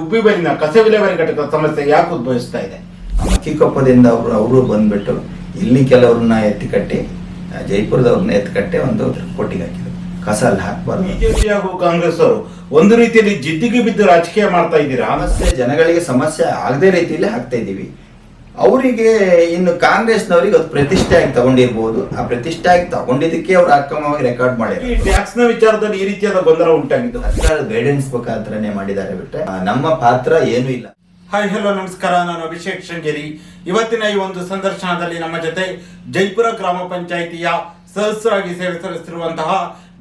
ಗುಬ್ಬಿಬೈಲಿನ ಕಸ ವಿಲೇವಾರಿ ಘಟಕದ ಸಮಸ್ಯೆ ಯಾಕೆ ಉದ್ಭವಿಸ್ತಾ ಇದೆ? ಚಿಕ್ಕಪ್ಪದಿಂದ ಅವರು ಅವರು ಬಂದ್ಬಿಟ್ಟು ಇಲ್ಲಿ ಕೆಲವ್ರನ್ನ ಎತ್ತಿಕಟ್ಟಿ ಜೈಪುರದವ್ರನ್ನ ಎತ್ತಿಕಟ್ಟೆ ಒಂದು ಕೊಟ್ಟಿಗೆ ಹಾಕಿದ್ರು. ಕಸ ಅಲ್ಲಿ ಹಾಕ್ಬಾರ್ದು ಬಿಜೆಪಿ ಹಾಗೂ ಕಾಂಗ್ರೆಸ್ ಅವರು ಒಂದು ರೀತಿಯಲ್ಲಿ ಜಿದ್ದಿಗೆ ಬಿದ್ದು ರಾಜಕೀಯ ಮಾಡ್ತಾ ಇದ್ದೀರಾ? ಸಮಸ್ಯೆ ಜನಗಳಿಗೆ ಸಮಸ್ಯೆ ಆಗದೇ ರೀತಿಯಲ್ಲಿ ಹಾಕ್ತಾ ಇದ್ದೀವಿ. ಅವರಿಗೆ ಇನ್ನು ಕಾಂಗ್ರೆಸ್ನವರಿಗೆ ಅದು ಪ್ರತಿಷ್ಠೆ ಆಗಿ ತಗೊಂಡಿರ್ಬೋದು. ಆ ಪ್ರತಿಷ್ಠೆ ಆಗಿ ತಗೊಂಡಿದ್ದಕ್ಕೆ ಅವ್ರು ಅಕ್ರಮವಾಗಿ ರೆಕಾರ್ಡ್ ಮಾಡಿದ್ರು ಟ್ಯಾಕ್ಸ್ನ ವಿಚಾರದಲ್ಲಿ ಈ ರೀತಿಯಾದ ಗೊಂದಲ ಉಂಟಾಗಿದ್ದು. ಸರ್ಕಾರ ಗೈಡೆನ್ಸ್ ಮುಖಾಂತರನೇ ಮಾಡಿದ್ದಾರೆ ಬಿಟ್ರೆ ನಮ್ಮ ಪಾತ್ರ ಏನೂ ಇಲ್ಲ. ಹಾಯ್ ಹಲೋ ನಮಸ್ಕಾರ. ನಾನು ಅಭಿಷೇಕ್ ಶೃಂಗೇರಿ. ಇವತ್ತಿನ ಈ ಒಂದು ಸಂದರ್ಶನದಲ್ಲಿ ನಮ್ಮ ಜೊತೆ ಜೈಪುರ ಗ್ರಾಮ ಪಂಚಾಯಿತಿಯ ಸದಸ್ಯರಾಗಿ ಸೇವೆ ಸಲ್ಲಿಸಿರುವಂತಹ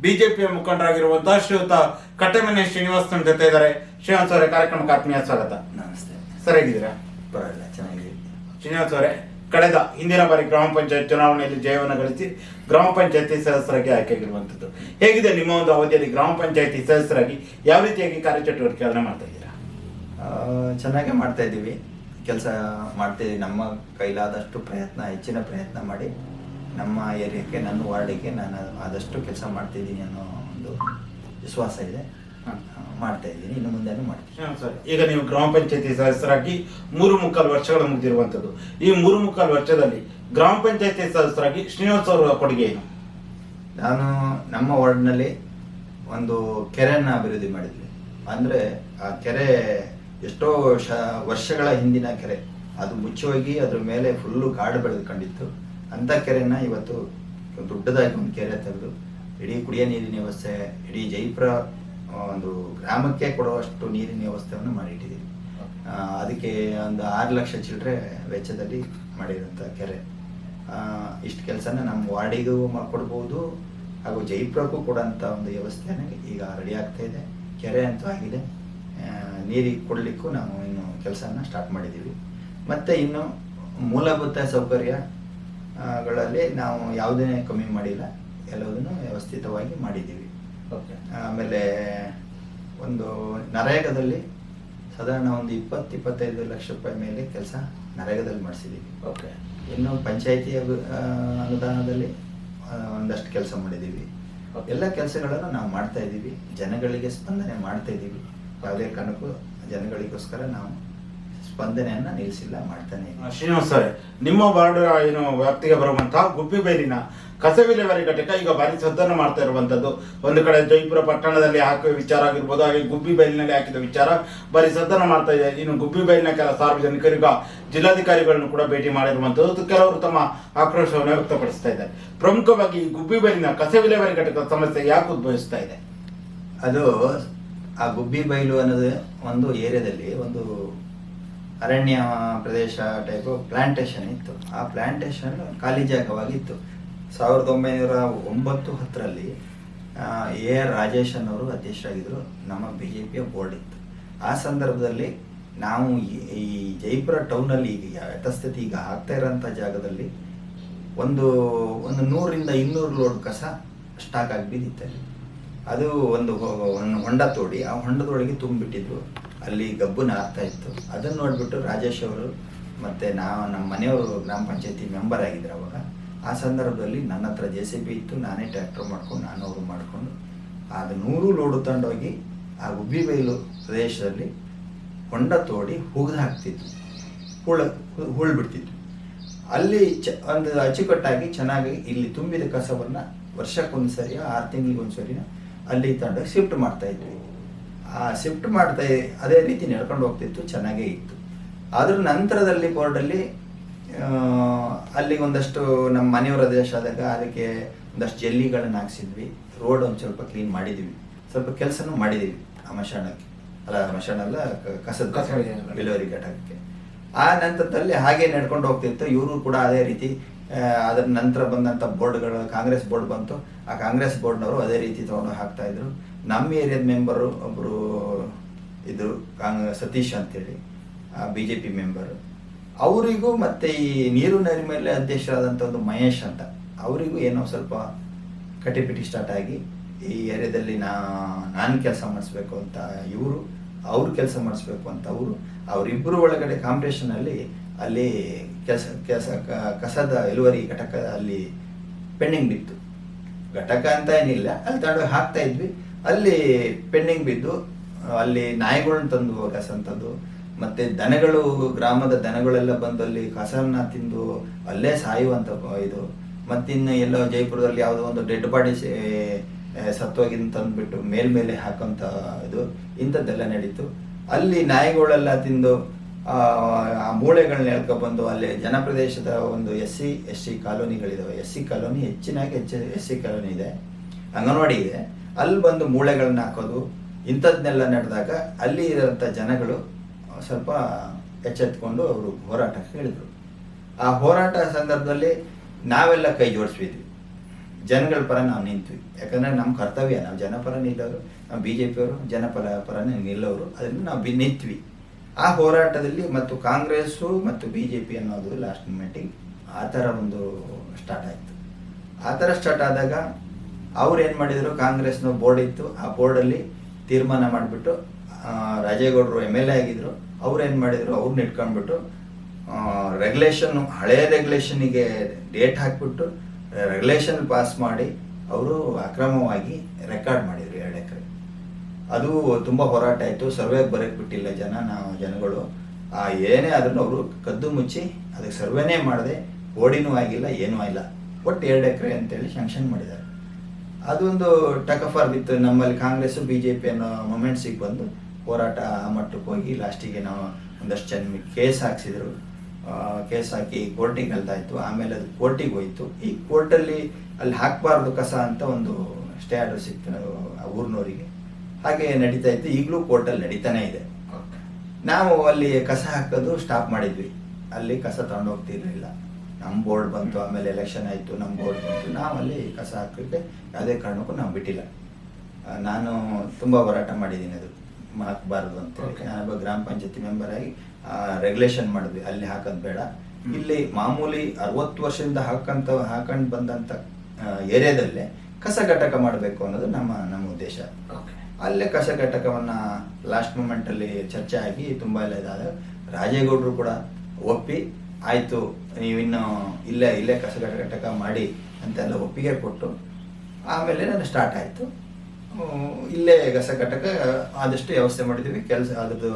ಬಿಜೆಪಿಯ ಮುಖಂಡರಾಗಿರುವಂತಹ ಶ್ರೀಯುತ ಕಟ್ಟೆಮನೆ ಶ್ರೀನಿವಾಸ್ ಜೊತೆ ಇದ್ದಾರೆ. ಶ್ರೀನಿವಾಸ್ ಅವರ ಕಾರ್ಯಕ್ರಮಕ್ಕೆ ಆತ್ಮೀಯ ಸ್ವಾಗತ. ನಮಸ್ತೆ. ಸರಿಯಾಗಿದ್ದೀರಾ? ಪರವಾಗಿಲ್ಲ ಚೆನ್ನಾಗಿದೆ ಶ್ರೀನಿವಾಸ್ ಅವರೇ ಕಳೆದ ಹಿಂದಿನ ಬಾರಿ ಗ್ರಾಮ ಪಂಚಾಯತ್ ಚುನಾವಣೆಯಲ್ಲಿ ಜಯವನ್ನು ಗಳಿಸಿ ಗ್ರಾಮ ಪಂಚಾಯತಿ ಸದಸ್ಯರಾಗಿ ಆಯ್ಕೆಯಾಗಿರುವಂಥದ್ದು ಹೇಗಿದೆ ನಿಮ್ಮ ಒಂದು ಅವಧಿಯಲ್ಲಿ ಗ್ರಾಮ ಪಂಚಾಯತಿ ಸದಸ್ಯರಾಗಿ ಯಾವ ರೀತಿಯಾಗಿ ಕಾರ್ಯಚಟುವಟಿಕೆಗಳನ್ನ ಮಾಡ್ತಾ ಇದ್ದೀರಾ? ಚೆನ್ನಾಗೆ ಮಾಡ್ತಾ ಇದ್ದೀವಿ. ಕೆಲಸ ಮಾಡ್ತೀವಿ ನಮ್ಮ ಕೈಲಾದಷ್ಟು ಪ್ರಯತ್ನ, ಹೆಚ್ಚಿನ ಪ್ರಯತ್ನ ಮಾಡಿ ನಮ್ಮ ಏರಿಯಾಕ್ಕೆ, ನನ್ನ ವಾರ್ಡಿಗೆ ನಾನು ಆದಷ್ಟು ಕೆಲಸ ಮಾಡ್ತಿದ್ದೀನಿ ಅನ್ನೋ ಒಂದು ವಿಶ್ವಾಸ ಇದೆ. ಮಾಡ್ತಾ ಇದ್ದೀನಿ ಇನ್ನು ಮುಂದೆ ಮಾಡ್ತೀನಿ. ಸರ್. ಈಗ ನೀವು ಗ್ರಾಮ ಪಂಚಾಯತಿ ಸದಸ್ಯರಾಗಿ ಮೂರು ಮುಕ್ಕಾಲು ವರ್ಷಗಳು ಮುಗಿದಿರುವಂತದ್ದು ಈ ಮೂರು ಮುಕ್ಕಾಲು ವರ್ಷದಲ್ಲಿ ಗ್ರಾಮ ಪಂಚಾಯತಿ ಸದಸ್ಯರಾಗಿ ಶ್ರೀನಿವಾಸ್ ಅವರ ಕೊಡುಗೆ ಏನು? ನಾನು ನಮ್ಮ ವಾರ್ಡ್ನಲ್ಲಿ ಒಂದು ಕೆರೆಯನ್ನು ಅಭಿವೃದ್ಧಿ ಮಾಡಿದ್ವಿ. ಅಂದರೆ ಆ ಕೆರೆ ಎಷ್ಟೋ ಶ ವರ್ಷಗಳ ಹಿಂದಿನ ಕೆರೆ. ಅದು ಮುಚ್ಚಿ ಹೋಗಿ ಅದ್ರ ಮೇಲೆ ಫುಲ್ಲು ಕಾಡು ಬೆಳೆದುಕೊಂಡಿತ್ತು. ಅಂಥ ಕೆರೆನ ಇವತ್ತು ದೊಡ್ಡದಾಗಿ ಒಂದು ಕೆರೆ ತೆಗೆದು ಇಡೀ ಕುಡಿಯ ನೀರಿನ ವ್ಯವಸ್ಥೆ ಇಡೀ ಜೈಪುರ ಒಂದು ಗ್ರಾಮಕ್ಕೆ ಕೊಡುವಷ್ಟು ನೀರಿನ ವ್ಯವಸ್ಥೆಯನ್ನು ಮಾಡಿಟ್ಟಿದ್ದೀವಿ. ಅದಕ್ಕೆ ಒಂದು ಆರು ಲಕ್ಷ ಚಿಲ್ಲರೆ ವೆಚ್ಚದಲ್ಲಿ ಮಾಡಿರುವಂಥ ಕೆರೆ. ಇಷ್ಟು ಕೆಲಸನ ನಮ್ಮ ವಾರ್ಡಿಗೂ ಮಾಡಿಕೊಡ್ಬೋದು ಹಾಗೂ ಜೈಪುರಕ್ಕೂ ಕೊಡೋಂಥ ಒಂದು ವ್ಯವಸ್ಥೆನ ಈಗ ರೆಡಿ ಆಗ್ತಾ ಇದೆ. ಕೆರೆ ಅಂತೂ ಆಗಿದೆ. ನೀರಿಗೆ ಕೊಡಲಿಕ್ಕೂ ನಾವು ಇನ್ನು ಕೆಲಸನ ಸ್ಟಾರ್ಟ್ ಮಾಡಿದ್ದೀವಿ. ಮತ್ತು ಇನ್ನು ಮೂಲಭೂತ ಸೌಕರ್ಯಗಳಲ್ಲಿ ನಾವು ಯಾವುದೇ ಕಮ್ಮಿ ಮಾಡಿಲ್ಲ. ಎಲ್ಲದನ್ನು ವ್ಯವಸ್ಥಿತವಾಗಿ ಮಾಡಿದ್ದೀವಿ. ಆಮೇಲೆ ಒಂದು ನರೇಗಾದಲ್ಲಿ ಸಾಧಾರಣ ಒಂದು ಇಪ್ಪತ್ತು ಇಪ್ಪತ್ತೈದು ಲಕ್ಷ ರೂಪಾಯಿ ಮೇಲೆ ಕೆಲಸ ನರೇಗದಲ್ಲಿ ಮಾಡಿಸಿದ್ದೀವಿ ಓಕೆ ಇನ್ನು ಪಂಚಾಯಿತಿ ಅಭಿ- ಅನುದಾನದಲ್ಲಿ ಒಂದಷ್ಟು ಕೆಲಸ ಮಾಡಿದ್ದೀವಿ. ಎಲ್ಲ ಕೆಲಸಗಳನ್ನು ನಾವು ಮಾಡ್ತಾ ಇದ್ದೀವಿ. ಜನಗಳಿಗೆ ಸ್ಪಂದನೆ ಮಾಡ್ತಾ ಇದ್ದೀವಿ. ಯಾವುದೇ ಕಾರಣಕ್ಕೂ ಜನಗಳಿಗೋಸ್ಕರ ನಾವು ಸ್ಪಂದನೆಯನ್ನ ನಿಲ್ಲಿಸಿಲ್ಲ ಮಾಡ್ತಾನೆ ಶ್ರೀನಿವಾಸ ಅವರೇ ನಿಮ್ಮ ವಾರ್ಡ್ ಏನು ವ್ಯಾಪ್ತಿಗೆ ಬರುವಂತಹ ಗುಬ್ಬಿಬೈಲಿನ ಕಸ ವಿಲೇವಾರಿ ಘಟಕ ಈಗ ಭಾರಿ ಸದ್ದನ್ನು ಮಾಡ್ತಾ ಇರುವಂತದ್ದು. ಒಂದು ಕಡೆ ಜೈಪುರ ಪಟ್ಟಣದಲ್ಲಿ ಹಾಕುವ ವಿಚಾರ ಆಗಿರ್ಬೋದು, ಹಾಗೆ ಗುಬ್ಬಿ ಬೈಲಿನಲ್ಲಿ ಹಾಕಿದ ವಿಚಾರ ಭಾರಿ ಸದ್ದನ್ನು ಮಾಡ್ತಾ ಇದೆ. ಇನ್ನು ಗುಬ್ಬಿಬೈಲಿನ ಕೆಲ ಸಾರ್ವಜನಿಕರು ಜಿಲ್ಲಾಧಿಕಾರಿಗಳನ್ನು ಕೂಡ ಭೇಟಿ ಮಾಡಿರುವಂತದ್ದು. ಕೆಲವರು ತಮ್ಮ ಆಕ್ರೋಶವನ್ನು ವ್ಯಕ್ತಪಡಿಸ್ತಾ ಇದ್ದಾರೆ. ಪ್ರಮುಖವಾಗಿ ಈ ಗುಬ್ಬಿಬೈಲಿನ ಕಸ ವಿಲೇವಾರಿ ಘಟಕದ ಸಮಸ್ಯೆ ಯಾಕೆ ಉದ್ಭವಿಸ್ತಾ ಇದೆ? ಅದು ಆ ಗುಬ್ಬಿ ಬೈಲು ಅನ್ನೋದು ಒಂದು ಏರಿಯಾದಲ್ಲಿ ಒಂದು ಅರಣ್ಯ ಪ್ರದೇಶ ಟೈಪ್ ಪ್ಲಾಂಟೇಶನ್ ಇತ್ತು. ಆ ಪ್ಲಾಂಟೇಶನ್ ಖಾಲಿ ಜಾಗವಾಗಿತ್ತು. ಸಾವಿರದ ಒಂಬೈನೂರ ಒಂಬತ್ತು ಹತ್ತರಲ್ಲಿ ಎ. ಆರ್. ರಾಜೇಶನ್ ಅವರು ಅಧ್ಯಕ್ಷರಾಗಿದ್ದರು. ನಮ್ಮ ಬಿ ಜೆ ಪಿಯ ಬೋರ್ಡ್ ಇತ್ತು. ಆ ಸಂದರ್ಭದಲ್ಲಿ ನಾವು ಈ- ಜೈಪುರ ಟೌನಲ್ಲಿ ಈಗ ಯಥಸ್ಥಿತಿ ಈಗ ಆಗ್ತಾ ಇರೋಂಥ ಜಾಗದಲ್ಲಿ ಒಂದು ಒಂದು ನೂರಿಂದ ಇನ್ನೂರು ಲೋಡ್ ಕಸ ಸ್ಟಾಕ್ ಆಗಿ ಅದು ಒಂದು ಒಂದು ಹೊಂಡ ತೋಡಿ ಆ ಹೊಂಡದೊಳಗೆ ತುಂಬಿಟ್ಟಿದ್ರು. ಅಲ್ಲಿ ಗಬ್ಬು ನಾರ್ತಾ ಇತ್ತು. ಅದನ್ನು ನೋಡಿಬಿಟ್ಟು ರಾಜೇಶ್ ಅವರು ಮತ್ತು ನಾವು ನಮ್ಮ ಮನೆಯವರು ಗ್ರಾಮ ಪಂಚಾಯತಿ ಮೆಂಬರ್ ಆಗಿದ್ರು ಅವಾಗ. ಆ ಸಂದರ್ಭದಲ್ಲಿ ನನ್ನ ಹತ್ರ ಜೆ ಸಿ ಬಿ ಇತ್ತು. ನಾನೇ ಟ್ರ್ಯಾಕ್ಟರ್ ಮಾಡ್ಕೊಂಡು, ನಾನು ಅವರು ಮಾಡಿಕೊಂಡು ಅದು ನೂರು ಲೋಡು ತಂಡೋಗಿ, ಆ ಗುಬ್ಬಿ ಬೈಲು ಪ್ರದೇಶದಲ್ಲಿ ಹೊಂಡ ತೋಡಿ ಹುಗ್ದು ಹಾಕ್ತಿತ್ತು ಹುಳ ಹುಳು ಬಿಡ್ತಿತ್ತು ಅಲ್ಲಿ ಚ, ಒಂದು ಅಚ್ಚುಕಟ್ಟಾಗಿ ಚೆನ್ನಾಗಿ ಇಲ್ಲಿ ತುಂಬಿದ ಕಸವನ್ನು ವರ್ಷಕ್ಕೊಂದ್ಸರಿ ಆರು ತಿಂಗಳಿಗೊಂದ್ಸರಿ ಅಲ್ಲಿ ತಗೊಂಡೋಗಿ ಶಿಫ್ಟ್ ಮಾಡ್ತಾ ಇದ್ವಿ. ಆ ಶಿಫ್ಟ್ ಮಾಡ್ತಾ, ಅದೇ ರೀತಿ ನಡ್ಕೊಂಡು ಹೋಗ್ತಿತ್ತು. ಚೆನ್ನಾಗೇ ಇತ್ತು. ಅದ್ರ ನಂತರದಲ್ಲಿ ಬೋರ್ಡಲ್ಲಿ ಅಲ್ಲಿಗೆ ಒಂದಷ್ಟು ನಮ್ಮ ಮನೆಯವರ ದೇಶ ಆದಾಗ ಅದಕ್ಕೆ ಒಂದಷ್ಟು ಜೆಲ್ಲಿಗಳನ್ನು ಹಾಕ್ಸಿದ್ವಿ. ರೋಡ್ ಒಂದು ಸ್ವಲ್ಪ ಕ್ಲೀನ್ ಮಾಡಿದ್ವಿ. ಸ್ವಲ್ಪ ಕೆಲಸನೂ ಮಾಡಿದ್ದೀವಿ ಆ ಮಶಾಣಕ್ಕೆ. ಅಲ್ಲ ಮಶಾಣ ಅಲ್ಲ ಕಸದ ಕಸ ಡೆಲಿವರಿ ಘಟಕಕ್ಕೆ. ಆ ನಂತರದಲ್ಲಿ ಹಾಗೆ ನಡ್ಕೊಂಡು ಹೋಗ್ತಿತ್ತು. ಇವರು ಕೂಡ ಅದೇ ರೀತಿ ಅದರ ನಂತರ ಬಂದಂಥ ಬೋರ್ಡ್ಗಳು ಕಾಂಗ್ರೆಸ್ ಬೋರ್ಡ್ ಬಂತು. ಆ ಕಾಂಗ್ರೆಸ್ ಬೋರ್ಡ್ನವರು ಅದೇ ರೀತಿ ತೊಗೊಂಡು ಹಾಕ್ತಾ ಇದ್ರು. ನಮ್ಮ ಏರಿಯಾದ ಮೆಂಬರು ಒಬ್ಬರು ಇದ್ರು ಕಾಂಗ್ ಸತೀಶ್ ಅಂತೇಳಿ ಬಿ ಜೆ ಪಿ ಮೆಂಬರು. ಅವರಿಗೂ ಮತ್ತು ಈ ನೀರು ನೈರ್ಮಲ್ಯ ಅಧ್ಯಕ್ಷರಾದಂಥ ಒಂದು ಮಹೇಶ್ ಅಂತ, ಅವರಿಗೂ ಏನೋ ಸ್ವಲ್ಪ ಕಟಿಪಿಟಿ ಸ್ಟಾರ್ಟ್ ಆಗಿ ಈ ಏರಿಯಾದಲ್ಲಿ ನಾ, ನಾನು ಕೆಲಸ ಮಾಡಿಸ್ಬೇಕು ಅಂತ ಇವರು, ಅವ್ರು ಕೆಲಸ ಮಾಡಿಸ್ಬೇಕು ಅಂತ ಅವರು ಅವರಿಬ್ಬರು ಒಳಗಡೆ ಕಾಂಪಿಟೇಷನಲ್ಲಿ ಅಲ್ಲಿ ಕೆಲಸ ಕೆಲಸ ಕಸದ ಇಳುವರಿ ಘಟಕ ಅಲ್ಲಿ ಪೆಂಡಿಂಗ್ ಬಿತ್ತು. ಘಟಕ ಅಂತ ಏನಿಲ್ಲ, ಅಲ್ಲಿ ತಗೊಂಡೋಗಿ ಹಾಕ್ತಾ ಇದ್ವಿ. ಅಲ್ಲಿ ಪೆಂಡಿಂಗ್ ಬಿದ್ದು, ಅಲ್ಲಿ ನಾಯಿಗಳನ್ನ ತಂದು ಕಸಂಥದ್ದು ಮತ್ತೆ ದನಗಳು, ಗ್ರಾಮದ ದನಗಳೆಲ್ಲ ಬಂದು ಅಲ್ಲಿ ಕಸನ ತಿಂದು ಅಲ್ಲೇ ಸಾಯುವಂತ ಇದು. ಮತ್ತಿನ್ನು ಎಲ್ಲೋ ಜೈಪುರದಲ್ಲಿ ಯಾವುದೋ ಒಂದು ಡೆಡ್ ಬಾಡಿ ಸತ್ತೋಗಿದ್ ತಂದ್ಬಿಟ್ಟು ಮೇಲ್ಮೇಲೆ ಹಾಕೋಂಥ ಇದು ಇಂಥದ್ದೆಲ್ಲ ನಡೀತು. ಅಲ್ಲಿ ನಾಯಿಗಳೆಲ್ಲ ತಿಂದು, ಆ ಮೂಳೆಗಳನ್ನ ಎಳ್ಕೊಬಂದು ಅಲ್ಲಿ ಜನಪ್ರದೇಶದ ಒಂದು ಎಸ್ ಸಿ ಎಸ್ ಸಿ ಕಾಲೋನಿಗಳಿದಾವೆ. ಎಸ್ ಸಿ ಕಾಲೋನಿ ಹೆಚ್ಚಿನಾಗಿ ಹೆಚ್ಚು ಎಸ್ ಸಿ ಕಾಲೋನಿ ಇದೆ. ಅಂಗನವಾಡಿ ಇದೆ. ಅಲ್ಲಿ ಬಂದು ಮೂಳೆಗಳನ್ನ ಹಾಕೋದು, ಇಂಥದ್ನೆಲ್ಲ ನಡೆದಾಗ ಅಲ್ಲಿ ಇರೋಂಥ ಜನಗಳು ಸ್ವಲ್ಪ ಎಚ್ಚೆತ್ಕೊಂಡು ಅವರು ಹೋರಾಟಕ್ಕೆ ಹೇಳಿದರು. ಆ ಹೋರಾಟ ಸಂದರ್ಭದಲ್ಲಿ ನಾವೆಲ್ಲ ಕೈ ಜೋಡಿಸ್ಬಿದ್ವಿ ಜನಗಳ ಪರ ನಾವು ನಿಂತ್ವಿ. ಯಾಕಂದ್ರೆ ನಮ್ಮ ಕರ್ತವ್ಯ, ನಾವು ಜನಪರ ನಿಲ್ಲೋರು, ನಾವು ಬಿ ಜೆ ಪಿಯವರು ಜನಪರ ಪರನೇ ನಿಲ್ಲೋರು, ಅದರಿಂದ ನಾವು ಬಿ ನಿಂತ್ವಿ. ಆ ಹೋರಾಟದಲ್ಲಿ ಮತ್ತು ಕಾಂಗ್ರೆಸ್ಸು ಮತ್ತು ಬಿ ಜೆ ಪಿ ಅನ್ನೋದು ಲಾಸ್ಟ್ ಮೀಟಿಂಗ್ ಆ ಥರ ಒಂದು ಸ್ಟಾರ್ಟ್ ಆಯಿತು. ಆ ಥರ ಸ್ಟಾರ್ಟ್ ಆದಾಗ ಅವ್ರು ಏನು ಮಾಡಿದರು? ಕಾಂಗ್ರೆಸ್ನ ಬೋರ್ಡ್ ಇತ್ತು. ಆ ಬೋರ್ಡಲ್ಲಿ ತೀರ್ಮಾನ ಮಾಡಿಬಿಟ್ಟು ರಾಜೇಗೌಡರು ಎಂ ಎಲ್ ಎ ಆಗಿದ್ರು, ಅವ್ರು ಏನು ಮಾಡಿದ್ರು ಅವ್ರನ್ನ ಇಟ್ಕೊಂಡ್ಬಿಟ್ಟು ರೆಗ್ಯುಲೇಷನ್ ಹಳೆ ರೆಗ್ಯುಲೇಷನ್ಗೆ ಡೇಟ್ ಹಾಕ್ಬಿಟ್ಟು ರೆಗ್ಯುಲೇಷನ್ ಪಾಸ್ ಮಾಡಿ, ಅವರು ಅಕ್ರಮವಾಗಿ ರೆಕಾರ್ಡ್ ಮಾಡಿದ್ರು ಎರಡು ಎಕರೆ. ಅದು ತುಂಬ ಹೋರಾಟ ಆಯಿತು ಸರ್ವೆ ಬರೋಕ್ಕೆ ಬಿಟ್ಟಿಲ್ಲ ಜನ, ನಾವು ಜನಗಳು. ಆ, ಏನೇ ಆದ್ರೂ ಅವರು ಕದ್ದು ಮುಚ್ಚಿ, ಅದಕ್ಕೆ ಸರ್ವೆನೇ ಮಾಡದೆ, ಓಡಿನೂ ಆಗಿಲ್ಲ, ಏನೂ ಆಗಿಲ್ಲ. ಒಟ್ಟು ಎರಡು ಎಕರೆ ಅಂತೇಳಿ ಶಾಂಕ್ಷನ್ ಮಾಡಿದ್ದಾರೆ. ಅದೊಂದು ಟಕಫರ್ ಬಿತ್ತು ನಮ್ಮಲ್ಲಿ ಕಾಂಗ್ರೆಸ್ ಬಿ ಜೆ ಪಿ ಅನ್ನೋ ಮೊಮೆಂಟ್ಸಿಗೆ ಬಂದು ಹೋರಾಟ ಆ ಮಟ್ಟಕ್ಕೆ ಹೋಗಿ ಲಾಸ್ಟಿಗೆ ನಾವು ಒಂದಷ್ಟು ಜನ ಕೇಸ್ ಹಾಕ್ಸಿದ್ರು. ಕೇಸ್ ಹಾಕಿ ಕೋರ್ಟಿಗೆ ಇತ್ತು ಆಮೇಲೆ ಅದು ಕೋರ್ಟಿಗೆ ಹೋಯ್ತು. ಈ ಕೋರ್ಟಲ್ಲಿ ಅಲ್ಲಿ ಹಾಕಬಾರ್ದು ಕಸ ಅಂತ ಒಂದು ಸ್ಟೇ ಆರ್ಡರ್ ಸಿಕ್ತು ಆ ಊರಿನವರಿಗೆ ಹಾಗೆ ನಡೀತಾ ಇತ್ತು. ಈಗಲೂ ಕೋರ್ಟಲ್ಲಿ ನಡೀತಾನೆ ಇದೆ. ನಾವು ಅಲ್ಲಿ ಕಸ ಹಾಕೋದು ಸ್ಟಾಪ್ ಮಾಡಿದ್ವಿ. ಅಲ್ಲಿ ಕಸ ತಗೊಂಡು ಹೋಗ್ತಿರ್ಲಿಲ್ಲ. ನಮ್ಮ ಬೋರ್ಡ್ ಬಂತು ಆಮೇಲೆ ಎಲೆಕ್ಷನ್ ಆಯಿತು ನಮ್ಮ ಬೋರ್ಡ್ ಬಂತು. ನಾವು ಅಲ್ಲಿ ಕಸ ಹಾಕೋಕ್ಕೆ ಯಾವುದೇ ಕಾರಣಕ್ಕೂ ನಾವು ಬಿಟ್ಟಿಲ್ಲ. ನಾನು ತುಂಬ ಹೋರಾಟ ಮಾಡಿದ್ದೀನಿ ಅದು. ಹಾಕಬಾರ್ದು ಅಂತೇಳಿ ಹೇಳಿ. ನಾನೊಬ್ಬ ಗ್ರಾಮ ಪಂಚಾಯತಿ ಮೆಂಬರ್ ಆಗಿ ರೆಗ್ಯುಲೇಷನ್ ಮಾಡಿದ್ವಿ. ಅಲ್ಲಿ ಹಾಕೋದು ಬೇಡ. ಇಲ್ಲಿ ಮಾಮೂಲಿ ಅರವತ್ತು ವರ್ಷದಿಂದ ಹಾಕಂತ ಹಾಕೊಂಡು ಬಂದಂತ ಏರಿಯಾದಲ್ಲೇ ಕಸ ಘಟಕ ಮಾಡಬೇಕು ಅನ್ನೋದು ನಮ್ಮ ನಮ್ಮ ಉದ್ದೇಶ. ಅಲ್ಲೇ ಕಸ ಘಟಕವನ್ನ ಲಾಸ್ಟ್ ಮೂಮೆಂಟ್ ಅಲ್ಲಿ ಚರ್ಚೆ ಆಗಿ ತುಂಬಾ ಎಲ್ಲ ಇದಾದ. ರಾಜೇಗೌಡರು ಕೂಡ ಒಪ್ಪಿ ಆಯ್ತು ನೀವಿನ್ನು ಇಲ್ಲೇ ಇಲ್ಲೇ ಕಸ ಘಟಕ ಮಾಡಿ ಅಂತೆಲ್ಲ ಒಪ್ಪಿಗೆ ಕೊಟ್ಟು ಆಮೇಲೆ ನಾನು ಸ್ಟಾರ್ಟ್ ಆಯಿತು. ಇಲ್ಲೇ ಕಸ ಘಟಕ ಆದಷ್ಟು ವ್ಯವಸ್ಥೆ ಮಾಡಿದ್ದೀವಿ. ಕೆಲಸ, ಅದ್ರದ್ದು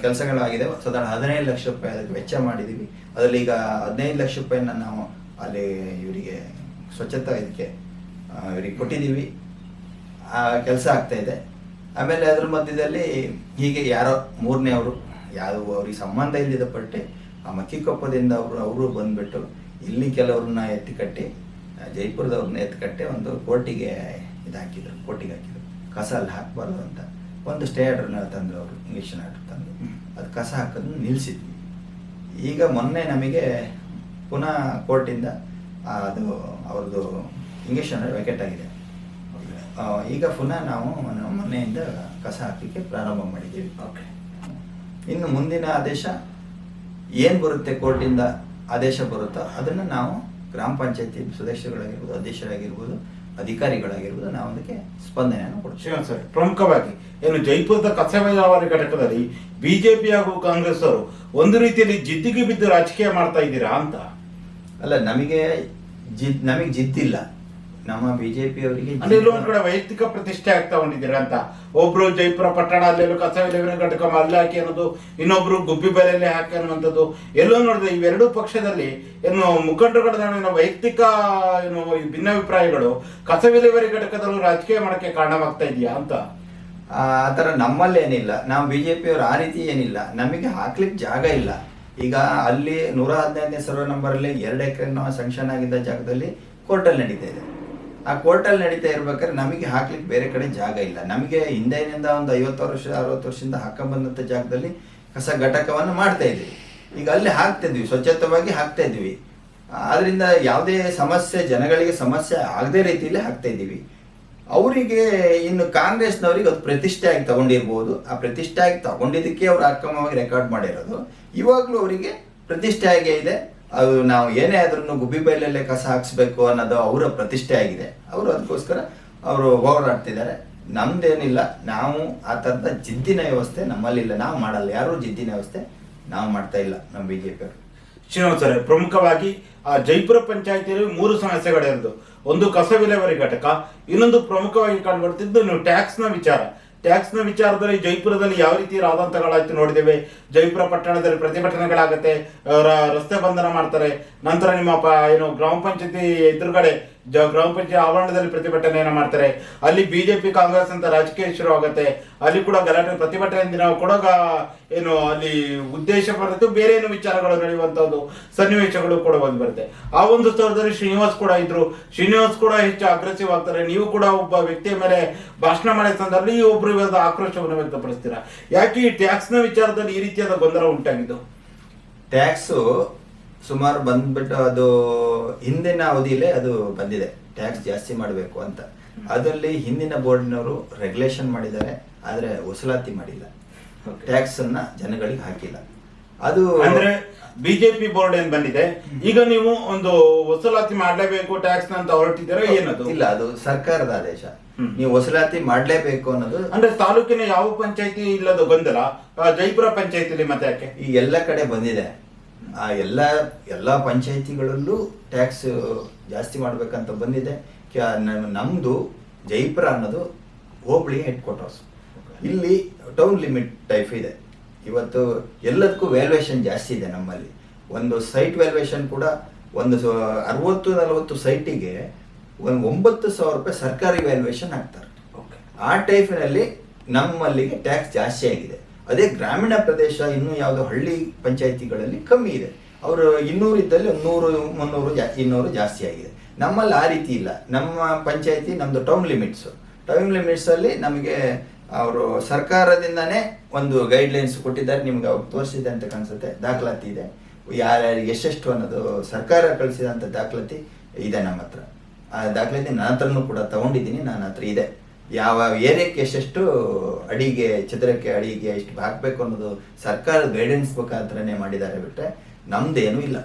ಕೆಲಸಗಳಾಗಿದೆ. ಸಾಧಾರಣ ಹದಿನೈದು ಲಕ್ಷ ರೂಪಾಯಿ ಅದಕ್ಕೆ ವೆಚ್ಚ ಮಾಡಿದ್ದೀವಿ. ಅದರಲ್ಲಿ ಈಗ ಹದಿನೈದು ಲಕ್ಷ ರೂಪಾಯಿನ ನಾವು ಅಲ್ಲಿ ಇವರಿಗೆ ಸ್ವಚ್ಛತಾ ಇದಕ್ಕೆ ಇವರಿಗೆ ಕೊಟ್ಟಿದ್ದೀವಿ. ಆ, ಕೆಲಸ ಆಗ್ತಾ ಇದೆ. ಆಮೇಲೆ ಅದ್ರ ಮಧ್ಯದಲ್ಲಿ ಹೀಗೆ ಯಾರೋ ಮೂರನೇ ಅವರು ಯಾವ ಅವ್ರಿಗೆ ಸಂಬಂಧ ಇಲ್ಲದ ಪಟ್ಟಿ ಆ ಮಕ್ಕಿಕೊಪ್ಪದಿಂದ ಅವರು ಅವರು ಬಂದುಬಿಟ್ಟು ಇಲ್ಲಿ ಕೆಲವ್ರನ್ನ ಎತ್ತಿಕಟ್ಟಿ ಜೈಪುರದವ್ರನ್ನ ಎತ್ತಿಕಟ್ಟಿ ಒಂದು ಕೋರ್ಟಿಗೆ ಇದು ಹಾಕಿದ್ರು ಹಾಕಿದ್ರು. ಕಸ ಅಲ್ಲಿ ಹಾಕಬಾರ್ದು ಅಂತ. ಒಂದು ಸ್ಟೇ ಆರ್ಡರ್ನ ತಂದ್ರು ಅವರು ಇಂಜೆಕ್ಷನ್ ಆರ್ಡರ್ ತಂದು ಅದು ಕಸ ಹಾಕೋದನ್ನ ನಿಲ್ಲಿಸಿದ್ವಿ. ಈಗ ಮೊನ್ನೆ ನಮಗೆ ಪುನಃ ಕೋರ್ಟಿಂದ ಅದು ಅವ್ರದ್ದು ಇಂಗ್ಲೀಷ್ ಆರ್ಡರ್ ವೆಕೆಟ್ ಆಗಿದೆ. ಈಗ ಪುನಃ ನಾವು ಮೊನ್ನೆ- ಮೊನ್ನೆಯಿಂದ ಕಸ ಹಾಕಲಿಕ್ಕೆ ಪ್ರಾರಂಭ ಮಾಡಿದ್ದೀವಿ. ಇನ್ನು ಮುಂದಿನ ಆದೇಶ ಏನು ಬರುತ್ತೆ ಕೋರ್ಟಿಂದ ಆದೇಶ ಬರುತ್ತೋ ಅದನ್ನು ನಾವು ಗ್ರಾಮ ಪಂಚಾಯತಿ ಸದಸ್ಯರಾಗಿರ್ಬೋದು ಅಧ್ಯಕ್ಷರಾಗಿರ್ಬೋದು ಅಧಿಕಾರಿಗಳಾಗಿರ್ಬೋದು ನಾವು ಅದಕ್ಕೆ ಸ್ಪಂದನೆಯನ್ನು ಕೊಡ್ತೀವಿ. ಸರ್ ಪ್ರಮುಖವಾಗಿ ಏನು ಜೈಪುರದ ಕಸ ವಿಲೇವಾರಿ ಘಟಕದಲ್ಲಿ ಬಿಜೆಪಿ ಹಾಗೂ ಕಾಂಗ್ರೆಸ್ ಅವರು ಒಂದು ರೀತಿಯಲ್ಲಿ ಜಿದ್ದಿಗೆ ಬಿದ್ದು ರಾಜಕೀಯ ಮಾಡ್ತಾ ಇದ್ದೀರಾ ಅಂತ? ಅಲ್ಲ ನಮಗೆ ಜಿದ್ ನಮಗೆ ಜಿದ್ದಿಲ್ಲ. ನಮ್ಮ ಬಿಜೆಪಿ ಅವರಿಗೆ ಒಂದ್ ಕಡೆ ವೈಯಕ್ತಿಕ ಪ್ರತಿಷ್ಠೆ ಆಗ್ತಾ ಹೊಂದಿದ್ದೀರಾ ಅಂತ? ಒಬ್ರು ಜೈಪುರ ಪಟ್ಟಣ ಅಲ್ಲೆಲ್ಲೋ ಕಸ ವಿಲೇವಾರಿ ಘಟಕ ಅಲ್ಲಿ ಹಾಕಿ ಅನ್ನೋದು ಇನ್ನೊಬ್ರು ಗುಬ್ಬಿ ಬೆಲೆಯಲ್ಲಿ ಹಾಕಿ ಅನ್ನುವಂಥದ್ದು ಎಲ್ಲೋ ನೋಡಿದ್ರೆ ಇವೆರಡೂ ಪಕ್ಷದಲ್ಲಿ ಏನು ಮುಖಂಡರುಗಳ ನಡುವಿನ ವೈಯಕ್ತಿಕ ಏನು ಈ ಭಿನ್ನಾಭಿಪ್ರಾಯಗಳು ಕಸ ವಿಲೇವರಿ ಘಟಕದಲ್ಲೂ ರಾಜಕೀಯ ಮಾಡಕ್ಕೆ ಕಾರಣವಾಗ್ತಾ ಇದೆಯಾ ಅಂತ? ಆ ಥರ ನಮ್ಮಲ್ಲೇನಿಲ್ಲ ನಾವು ಬಿ ಜೆ ಪಿಯವರು ಆ ರೀತಿ ಏನಿಲ್ಲ. ನಮಗೆ ಹಾಕ್ಲಿಕ್ಕೆ ಜಾಗ ಇಲ್ಲ. ಈಗ ಅಲ್ಲಿ ನೂರ ಹದಿನೈದನೇ ಸರ್ವೆ ನಂಬರಲ್ಲಿ ಎರಡು ಎಕರೆ ಸಂಕ್ಷನ್ ಆಗಿದ್ದ ಜಾಗದಲ್ಲಿ ಕೋರ್ಟಲ್ಲಿ ನಡೀತಾ ಇದೆ. ಆ ಕೋರ್ಟಲ್ಲಿ ನಡೀತಾ ಇರ್ಬೇಕಾದ್ರೆ ನಮಗೆ ಹಾಕ್ಲಿಕ್ಕೆ ಬೇರೆ ಕಡೆ ಜಾಗ ಇಲ್ಲ. ನಮಗೆ ಹಿಂದಿನಿಂದ ಒಂದು ಐವತ್ತು ವರ್ಷ, ಅರವತ್ತು ವರ್ಷದಿಂದ ಹಾಕೊಂಡ್ಬಂದಂಥ ಜಾಗದಲ್ಲಿ ಕಸ ಘಟಕವನ್ನು ಮಾಡ್ತಾ ಇದ್ವಿ. ಈಗ ಅಲ್ಲಿ ಹಾಕ್ತಾ ಇದ್ವಿ, ಸ್ವಚ್ಛತವಾಗಿ ಹಾಕ್ತಾ ಇದ್ವಿ. ಆದ್ರಿಂದ ಯಾವುದೇ ಸಮಸ್ಯೆ, ಜನಗಳಿಗೆ ಸಮಸ್ಯೆ ಆಗದೇ ರೀತಿಯಲ್ಲಿ ಹಾಕ್ತಾ ಇದ್ದೀವಿ. ಅವರಿಗೆ ಇನ್ನು ಕಾಂಗ್ರೆಸ್ನವರಿಗೆ ಅದು ಪ್ರತಿಷ್ಠೆ ಆಗಿ ತಗೊಂಡಿರ್ಬೋದು. ಆ ಪ್ರತಿಷ್ಠೆ ಆಗಿ ತಗೊಂಡಿದ್ದಕ್ಕೆ ಅವ್ರು ಅಕ್ರಮವಾಗಿ ರೆಕಾರ್ಡ್ ಮಾಡಿರೋದು. ಇವಾಗಲೂ ಅವರಿಗೆ ಪ್ರತಿಷ್ಠೆ ಆಗೇ ಇದೆ. ಅದು ನಾವು ಏನೇ ಆದ್ರೂ ಗುಬ್ಬಿ ಬೈಲಲ್ಲೇ ಕಸ ಹಾಕ್ಸ್ಬೇಕು ಅನ್ನೋದು ಅವರ ಪ್ರತಿಷ್ಠೆ ಆಗಿದೆ. ಅವರು ಅದಕ್ಕೋಸ್ಕರ ಅವರು ಹೋರಾಡ್ತಿದ್ದಾರೆ. ನಮ್ದೇನಿಲ್ಲ. ನಾವು ಆ ಥರದ ಜಿದ್ದಿನ ವ್ಯವಸ್ಥೆ ನಮ್ಮಲ್ಲಿಲ್ಲ. ನಾವು ಮಾಡಲ್ಲ. ಯಾರೂ ಜಿದ್ದಿನ ವ್ಯವಸ್ಥೆ ನಾವು ಮಾಡ್ತಾ ಇಲ್ಲ ನಮ್ಮ ಬಿ ಜೆ ಪಿಯವರು ಶ್ರೀನಿವಾಸ್ ಸರ್ ಪ್ರಮುಖವಾಗಿ ಆ ಜೈಪುರ ಪಂಚಾಯತಿಯಲ್ಲಿ ಮೂರು ಸಮಸ್ಯೆಗಳಿರೋದು. ಒಂದು ಕಸ ವಿಲೇವಾರಿ ಘಟಕ, ಇನ್ನೊಂದು ಪ್ರಮುಖವಾಗಿ ಕಂಡುಬರ್ತಿದ್ದು ನೀವು ಟ್ಯಾಕ್ಸ್ನ ವಿಚಾರ. ಟ್ಯಾಕ್ಸ್ನ ವಿಚಾರದಲ್ಲಿ ಜೈಪುರದಲ್ಲಿ ಯಾವ ರೀತಿ ರಾದಂತಗಳಾಯ್ತು ನೋಡಿದ್ದೇವೆ. ಜೈಪುರ ಪಟ್ಟಣದಲ್ಲಿ ಪ್ರತಿಭಟನೆಗಳಾಗತ್ತೆ ರಸ್ತೆ ಬಂಧನ ಮಾಡ್ತಾರೆ. ನಂತರ ನಿಮ್ಮ ಏನು, ಗ್ರಾಮ ಪಂಚಾಯತಿ ಎದುರುಗಡೆ ಗ್ರಾಮ ಪಂಚಾಯತ್ ಆವರಣದಲ್ಲಿ ಪ್ರತಿಭಟನೆಯನ್ನು ಮಾಡ್ತಾರೆ. ಅಲ್ಲಿ ಬಿಜೆಪಿ, ಕಾಂಗ್ರೆಸ್ ಅಂತ ರಾಜಕೀಯ ಶುರು ಆಗುತ್ತೆ. ಅಲ್ಲಿ ಕೂಡ ಗಲಾಟೆ ಪ್ರತಿಭಟನೆ ನಾವು ಕೂಡ ಏನು ಅಲ್ಲಿ ಉದ್ದೇಶ ಬರುತ್ತೆ, ಬೇರೆ ಏನು ವಿಚಾರಗಳು ನಡೆಯುವಂತದ್ದು ಸನ್ನಿವೇಶಗಳು ಕೂಡ ಬಂದು ಬರುತ್ತೆ. ಆ ಒಂದು ಸ್ಥಳದಲ್ಲಿ ಶ್ರೀನಿವಾಸ್ ಕೂಡ ಇದ್ರು. ಶ್ರೀನಿವಾಸ್ ಕೂಡ ಹೆಚ್ಚು ಅಗ್ರೆಸಿವ್ ಆಗ್ತಾರೆ. ನೀವು ಕೂಡ ಒಬ್ಬ ವ್ಯಕ್ತಿಯ ಮೇಲೆ ಭಾಷಣ ಮಾಡಿದ ಸಂದರ್ಭದಲ್ಲಿ ಒಬ್ಬರು ವಿರುದ್ಧ ಆಕ್ರೋಶವನ್ನು ವ್ಯಕ್ತಪಡಿಸ್ತೀರಾ? ಯಾಕೆ ಈ ಟ್ಯಾಕ್ಸ್ನ ವಿಚಾರದಲ್ಲಿ ಈ ರೀತಿಯಾದ ಗೊಂದಲ ಉಂಟಾಗಿದ್ದು? ಟ್ಯಾಕ್ಸು ಸುಮಾರು ಬಂದ್ಬಿಟ್ಟು ಅದು ಹಿಂದಿನ ಅವಧಿಯಲ್ಲೇ ಅದು ಬಂದಿದೆ. ಟ್ಯಾಕ್ಸ್ ಜಾಸ್ತಿ ಮಾಡಬೇಕು ಅಂತ. ಅದರಲ್ಲಿ ಹಿಂದಿನ ಬೋರ್ಡಿನವರು ರೆಗ್ಯುಲೇಷನ್ ಮಾಡಿದ್ದಾರೆ ಆದರೆ ವಸೂಲಾತಿ ಮಾಡಿಲ್ಲ. ಟ್ಯಾಕ್ಸ್ ಅನ್ನ ಜನಗಳಿಗೆ ಹಾಕಿಲ್ಲ. ಅದು ಅಂದ್ರೆ ಬಿಜೆಪಿ ಬೋರ್ಡ್ ಏನ್ ಬಂದಿದೆ? ಈಗ ನೀವು ಒಂದು ವಸೂಲಾತಿ ಮಾಡಲೇಬೇಕು ಟ್ಯಾಕ್ಸ್ ಅಂತ ಹೊರಟಿದ್ದೀರಾ ಏನದು? ಇಲ್ಲ ಅದು ಸರ್ಕಾರದ ಆದೇಶ. ನೀವು ವಸೂಲಾತಿ ಮಾಡಲೇಬೇಕು ಅನ್ನೋದು ಅಂದ್ರೆ ತಾಲೂಕಿನ ಯಾವ ಪಂಚಾಯತಿ ಇಲ್ಲದ ಗೊಂದಲ ಆ, ಜೈಪುರ ಪಂಚಾಯತಿಲಿ ಮತ್ತೆ ಯಾಕೆ? ಈ ಎಲ್ಲ ಕಡೆ ಬಂದಿದೆ. ಆ ಎಲ್ಲ ಎಲ್ಲ ಪಂಚಾಯಿತಿಗಳಲ್ಲೂ ಟ್ಯಾಕ್ಸ್ ಜಾಸ್ತಿ ಮಾಡಬೇಕಂತ ಬಂದಿದೆ. ನಮ್ಮದು ಜೈಪುರ ಅನ್ನೋದು ಹೋಬಳಿ ಹೆಡ್ ಕ್ವಾರ್ಟರ್ಸ್ ಇಲ್ಲಿ ಟೌನ್ ಲಿಮಿಟ್ ಟೈಪ್ ಇದೆ. ಇವತ್ತು ಎಲ್ಲದಕ್ಕೂ ವ್ಯಾಲ್ಯೂಯೇಷನ್ ಜಾಸ್ತಿ ಇದೆ ನಮ್ಮಲ್ಲಿ. ಒಂದು ಸೈಟ್ ವ್ಯಾಲ್ಯೂಯೇಷನ್ ಕೂಡ ಒಂದು ಅರವತ್ತು ನಲವತ್ತು ಸೈಟಿಗೆ ಒಂದು ಒಂಬತ್ತು ಸಾವಿರ ರೂಪಾಯಿ ಸರ್ಕಾರಿ ವ್ಯಾಲ್ಯೂಯೇಷನ್ ಹಾಕ್ತಾರೆ. ಆ ಟೈಪಿನಲ್ಲಿ ನಮ್ಮಲ್ಲಿಗೆ ಟ್ಯಾಕ್ಸ್ ಜಾಸ್ತಿ ಆಗಿದೆ. ಅದೇ ಗ್ರಾಮೀಣ ಪ್ರದೇಶ ಇನ್ನೂ ಯಾವುದೋ ಹಳ್ಳಿ ಪಂಚಾಯಿತಿಗಳಲ್ಲಿ ಕಮ್ಮಿ ಇದೆ. ಅವರು ಇನ್ನೂರು ಇದ್ದಲ್ಲಿ ಒಂದು ನೂರು, ಮುನ್ನೂರು ಜಾ, ಇನ್ನೂರು ಜಾಸ್ತಿ ಆಗಿದೆ. ನಮ್ಮಲ್ಲಿ ಆ ರೀತಿ ಇಲ್ಲ. ನಮ್ಮ ಪಂಚಾಯಿತಿ ನಮ್ಮದು ಟೌನ್ ಲಿಮಿಟ್ಸು. ಟೌನ್ ಲಿಮಿಟ್ಸಲ್ಲಿ ನಮಗೆ ಅವರು ಸರ್ಕಾರದಿಂದನೇ ಒಂದು ಗೈಡ್ಲೈನ್ಸ್ ಕೊಟ್ಟಿದ್ದಾರೆ. ನಿಮ್ಗೆ ಅವ್ರು ತೋರಿಸಿದೆ ಅಂತ ಕಾಣಿಸುತ್ತೆ. ದಾಖಲಾತಿ ಇದೆ. ಯಾರ್ಯಾರಿಗೆ ಎಷ್ಟೆಷ್ಟು ಅನ್ನೋದು ಸರ್ಕಾರ ಕಳಿಸಿದಂಥ ದಾಖಲಾತಿ ಇದೆ ನಮ್ಮ ಹತ್ರ. ಆ ದಾಖಲಾತಿ ನನ್ನ ಹತ್ರನೂ ಕೂಡ ತಗೊಂಡಿದ್ದೀನಿ. ನನ್ನ ಹತ್ರ ಇದೆ. ಯಾವ ಏರಿಯಾಕ್ಕೆ ಎಷ್ಟೆಷ್ಟು ಅಡಿಗೆ ಚದರಕ್ಕೆ ಅಡಿಗೆ ಎಷ್ಟು ಹಾಕ್ಬೇಕು ಅನ್ನೋದು ಸರ್ಕಾರದ ಗೈಡೆನ್ಸ್ ಮುಖಾಂತರನೇ ಮಾಡಿದ್ದಾರೆ ಬಿಟ್ಟರೆ ನಮ್ದೇನೂ ಇಲ್ಲ.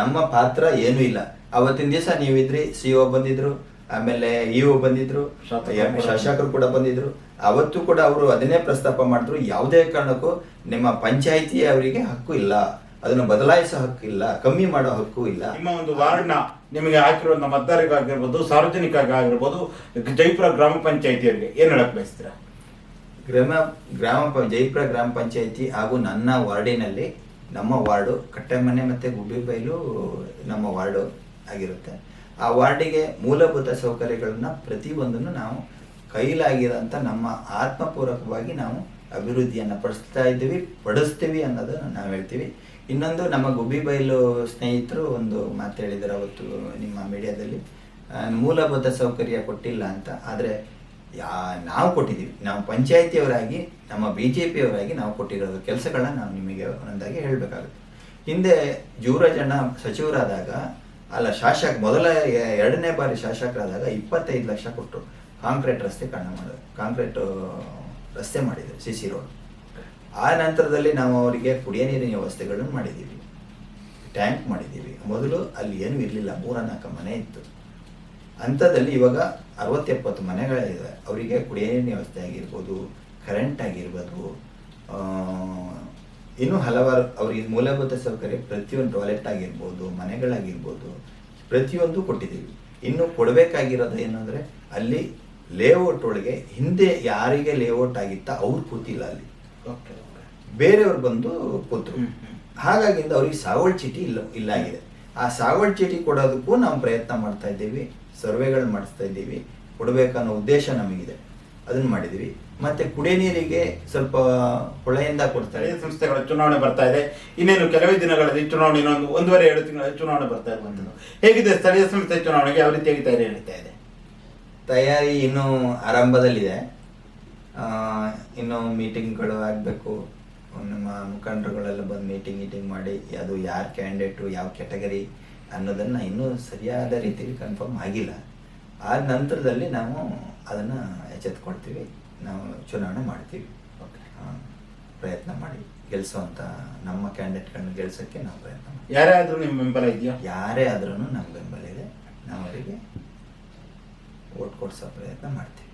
ನಮ್ಮ ಪಾತ್ರ ಏನೂ ಇಲ್ಲ. ಅವತ್ತಿನ ದಿವಸ ನೀವಿದ್ರಿ ಸಿ ಒ ಬಂದಿದ್ರು ಆಮೇಲೆ ಇ ಒ ಬಂದಿದ್ರು ಶಾಸಕರು ಕೂಡ ಶಾಸಕರು ಕೂಡ ಬಂದಿದ್ರು. ಅವತ್ತು ಕೂಡ ಅವರು ಅದನ್ನೇ ಪ್ರಸ್ತಾಪ ಮಾಡಿದ್ರು. ಯಾವುದೇ ಕಾರಣಕ್ಕೂ ನಿಮ್ಮ ಪಂಚಾಯಿತಿ ಅವರಿಗೆ ಹಕ್ಕು ಇಲ್ಲ. ಅದನ್ನು ಬದಲಾಯಿಸೋ ಹಕ್ಕು ಇಲ್ಲ ಕಮ್ಮಿ ಮಾಡೋ ಹಕ್ಕು ಇಲ್ಲ. ನಿಮ್ಮ ಒಂದು ವಾರ್ಡ್ನ ನಿಮಗೆ ಹಾಕಿರುವಂತ ಮತದಾರರಿಗಾಗಿರ್ಬೋದು ಸಾರ್ವಜನಿಕರಿಗಾಗಿರ್ಬೋದು ಜೈಪುರ ಗ್ರಾಮ ಪಂಚಾಯಿತಿಯಲ್ಲಿ ಏನು ಹೇಳಕ್ ಬಯಸ್ತೀರಾ? ಗ್ರಾಮ ಗ್ರಾಮ ಜೈಪುರ ಗ್ರಾಮ ಪಂಚಾಯಿತಿ ಹಾಗೂ ನನ್ನ ವಾರ್ಡಿನಲ್ಲಿ ನಮ್ಮ ವಾರ್ಡು ಕಟ್ಟೆಮನೆ ಮತ್ತು ಗುಬ್ಬಿಬೈಲು ನಮ್ಮ ವಾರ್ಡು ಆಗಿರುತ್ತೆ. ಆ ವಾರ್ಡಿಗೆ ಮೂಲಭೂತ ಸೌಕರ್ಯಗಳನ್ನ ಪ್ರತಿಯೊಂದನ್ನು ನಾವು ಕೈಲಾಗಿರೋಂಥ ನಮ್ಮ ಆತ್ಮಪೂರ್ವಕವಾಗಿ ನಾವು ಅಭಿವೃದ್ಧಿಯನ್ನು ಪಡಿಸ್ತಾ ಇದ್ದೀವಿ ಪಡಿಸ್ತೀವಿ ಅನ್ನೋದನ್ನು ನಾವು ಹೇಳ್ತೀವಿ. ಇನ್ನೊಂದು ನಮ್ಮ ಗುಬ್ಬಿಬೈಲು ಸ್ನೇಹಿತರು ಒಂದು ಮಾತು ಹೇಳಿದ್ದಾರೆ ಅವತ್ತು ನಿಮ್ಮ ಮೀಡಿಯಾದಲ್ಲಿ. ಮೂಲಭೂತ ಸೌಕರ್ಯ ಕೊಟ್ಟಿಲ್ಲ ಅಂತ. ಆದರೆ ಯಾ, ನಾವು ಕೊಟ್ಟಿದ್ದೀವಿ. ನಾವು ಪಂಚಾಯಿತಿಯವರಾಗಿ, ನಮ್ಮ ಬಿ ಜೆ ಪಿಯವರಾಗಿ ನಾವು ಕೊಟ್ಟಿರೋದು. ಕೆಲಸಗಳನ್ನ ನಾವು ನಿಮಗೆ ಒಂದಾಗಿ ಹೇಳಬೇಕಾಗುತ್ತೆ. ಹಿಂದೆ ಜೂರಜಣ್ಣ ಸಚಿವರಾದಾಗ, ಅಲ್ಲ, ಶಾಸಕ, ಮೊದಲ ಎರಡನೇ ಬಾರಿ ಶಾಸಕರಾದಾಗ ಇಪ್ಪತ್ತೈದು ಲಕ್ಷ ಕೊಟ್ಟರು ಕಾಂಕ್ರೀಟ್ ರಸ್ತೆ ಕಣ್ಣ ಮಾಡೋದು ಕಾಂಕ್ರೀಟ್ ರಸ್ತೆ ಮಾಡಿದ್ರು, ಸಿ ಸಿ ರೋಡ್. ಆ ನಂತರದಲ್ಲಿ ನಾವು ಅವರಿಗೆ ಕುಡಿಯ ನೀರಿನ ವ್ಯವಸ್ಥೆಗಳನ್ನು ಮಾಡಿದ್ದೀವಿ. ಟ್ಯಾಂಕ್ ಮಾಡಿದ್ದೀವಿ. ಮೊದಲು ಅಲ್ಲಿ ಏನೂ ಇರಲಿಲ್ಲ. ಮೂರ ನಾಲ್ಕು ಮನೆ ಇತ್ತು. ಅಂಥದ್ದಲ್ಲಿ ಇವಾಗ ಅರವತ್ತೆಪ್ಪತ್ತು ಮನೆಗಳಿದೆ ಅವರಿಗೆ ಕುಡಿಯ ನೀರಿನ ವ್ಯವಸ್ಥೆ ಆಗಿರ್ಬೋದು ಕರೆಂಟ್ ಆಗಿರ್ಬೋದು ಇನ್ನೂ ಹಲವಾರು ಅವರಿಗೆ ಮೂಲಭೂತ ಸೌಕರ್ಯ ಪ್ರತಿಯೊಂದು ಟಾಯ್ಲೆಟ್ ಆಗಿರ್ಬೋದು, ಮನೆಗಳಾಗಿರ್ಬೋದು ಪ್ರತಿಯೊಂದು ಕೊಟ್ಟಿದ್ದೀವಿ. ಇನ್ನು ಕೊಡಬೇಕಾಗಿರೋದು ಏನಂದರೆ ಅಲ್ಲಿ ಲೇಔಟ್ ಒಳಗೆ ಹಿಂದೆ ಯಾರಿಗೆ ಲೇಔಟ್ ಆಗಿತ್ತ ಅವ್ರು ಕೂತಿಲ್ಲ ಅಲ್ಲಿ. ಬೇರೆಯವ್ರು ಬಂದು ಕೂತರು. ಹಾಗಾಗಿಂದ ಅವ್ರಿಗೆ ಸಾವಳ್ ಚೀಟಿ ಇಲ್ಲ ಇಲ್ಲ ಆಗಿದೆ ಆ ಸಾವಳ್ ಚೀಟಿ ಕೊಡೋದಕ್ಕೂ ನಾವು ಪ್ರಯತ್ನ ಮಾಡ್ತಾ ಇದ್ದೀವಿ ಸರ್ವೆಗಳು ಮಾಡಿಸ್ತಾ ಇದ್ದೀವಿ ಕೊಡಬೇಕನ್ನೋ ಉದ್ದೇಶ ನಮಗಿದೆ. ಅದನ್ನ ಮಾಡಿದ್ದೀವಿ. ಮತ್ತೆ ಕುಡಿಯ ನೀರಿಗೆ ಸ್ವಲ್ಪ ಹೊಳೆಯಿಂದ ಕೊಡ್ತಾರೆ ಸಂಸ್ಥೆಗಳು ಸಂಸ್ಥೆಗಳ ಚುನಾವಣೆ ಬರ್ತಾ ಇದೆ. ಇನ್ನೇನು ಕೆಲವೇ ದಿನಗಳಲ್ಲಿ ಚುನಾವಣೆ ಇನ್ನೊಂದು ಒಂದೂವರೆ ಎರಡು ತಿಂಗಳಲ್ಲಿ ಚುನಾವಣೆ ಬರ್ತಾ ಇರುವಂಥದ್ದು. ಹೇಗಿದೆ ಸ್ಥಳೀಯ ಸಂಸ್ಥೆ ಚುನಾವಣೆಗೆ ಯಾವ ರೀತಿಯಾಗಿ ತಯಾರಿ ನಡೀತಾ ಇದೆ? ತಯಾರಿ ಇನ್ನೂ ಆರಂಭದಲ್ಲಿದೆ. ಇನ್ನು ಮೀಟಿಂಗ್ಗಳು ಆಗಬೇಕು. ನಮ್ಮ ಮುಖಂಡರುಗಳೆಲ್ಲ ಬಂದು ಮೀಟಿಂಗ್ ಗೀಟಿಂಗ್ ಮಾಡಿ ಅದು ಯಾರು ಕ್ಯಾಂಡಿಡೇಟು ಯಾವ ಕ್ಯಾಟಗರಿ ಅನ್ನೋದನ್ನು ಇನ್ನೂ ಸರಿಯಾದ ರೀತಿಯಲ್ಲಿ ಕನ್ಫರ್ಮ್ ಆಗಿಲ್ಲ. ಆ ನಂತರದಲ್ಲಿ ನಾವು ಅದನ್ನು ಎಚ್ಚೆತ್ಕೊಳ್ತೀವಿ. ನಾವು ಚುನಾವಣೆ ಮಾಡ್ತೀವಿ. ಓಕೆ ಪ್ರಯತ್ನ ಮಾಡಿ. ಗೆಲ್ಲಿಸೋವಂಥ ನಮ್ಮ ಕ್ಯಾಂಡಿಡೇಟ್ಗಳನ್ನ ಗೆಲ್ಸೋಕ್ಕೆ ನಾವು ಪ್ರಯತ್ನ ಮಾಡ್ತೀವಿ. ಯಾರೇ ಆದರೂ ನಿಮ್ಮ ಬೆಂಬಲ ಇದೆಯೋ? ಯಾರೇ ಆದ್ರೂ ನಮ್ಮ ಬೆಂಬಲ ಇದೆ. ನಾವು ಅವರಿಗೆ ಓಟ್ ಕೊಡಿಸೋ ಪ್ರಯತ್ನ ಮಾಡ್ತೀವಿ.